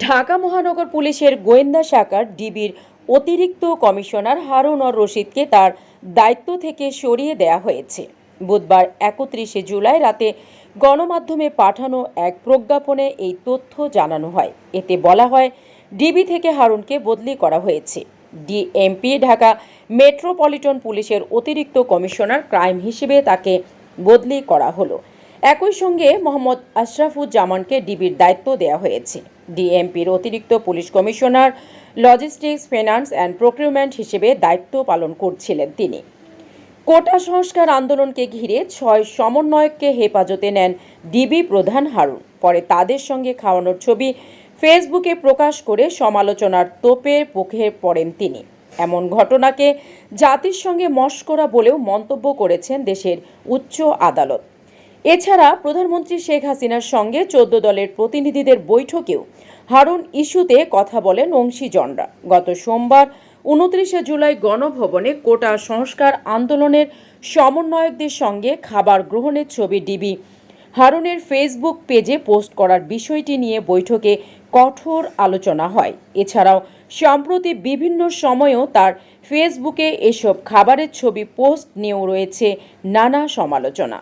ঢাকা মহানগর পুলিশের গোয়েন্দা শাখার ডিবির অতিরিক্ত কমিশনার হারুন অর রশিদকে তার দায়িত্ব থেকে সরিয়ে দেয়া হয়েছে। বুধবার একত্রিশে জুলাই রাতে গণমাধ্যমে পাঠানো এক প্রজ্ঞাপনে এই তথ্য জানানো হয়। এতে বলা হয়, ডিবি থেকে হারুনকে বদলি করা হয়েছে। ডিএমপি, ঢাকা মেট্রোপলিটন পুলিশের অতিরিক্ত কমিশনার ক্রাইম হিসেবে তাকে বদলি করা হলো। একই সঙ্গে মোহাম্মদ আশরাফুজ্জামানকে ডিবির দায়িত্ব দেওয়া হয়েছে। ডিএমপির অতিরিক্ত police commissioner logistics finance and procurement হিসেবে দায়িত্ব পালন করছিলেন তিনি। কোটা সংস্কার আন্দোলনকে ঘিরে ছয় সমন্বয়ককে হেফাজতে নেন ডিবি প্রধান হারুন। পরে তাদের সঙ্গে খাওয়ানোর ছবি ফেসবুকে প্রকাশ করে সমালোচনার তোপে মুখে পড়েন তিনি। এমন ঘটনাকে জাতির সঙ্গে মস্করা বলেও মন্তব্য করেছেন দেশের উচ্চ আদালত। এছাড়া প্রধানমন্ত্রী শেখ হাসিনার সঙ্গে চোদ্দ দলের প্রতিনিধিদের বৈঠকেও হারুন ইস্যুতে কথা বলেন অংশীজনরা। গত সোমবার উনত্রিশে জুলাই গণভবনে কোটা সংস্কার আন্দোলনের সমন্বয়কদের সঙ্গে খাবার গ্রহণের ছবি ডিবি হারুনের ফেসবুক পেজে পোস্ট করার বিষয়টি নিয়ে বৈঠকে কঠোর আলোচনা হয়। এছাড়াও সম্প্রতি বিভিন্ন সময়েও তার ফেসবুকে এসব খাবারের ছবি পোস্ট নিয়েও রয়েছে নানা সমালোচনা।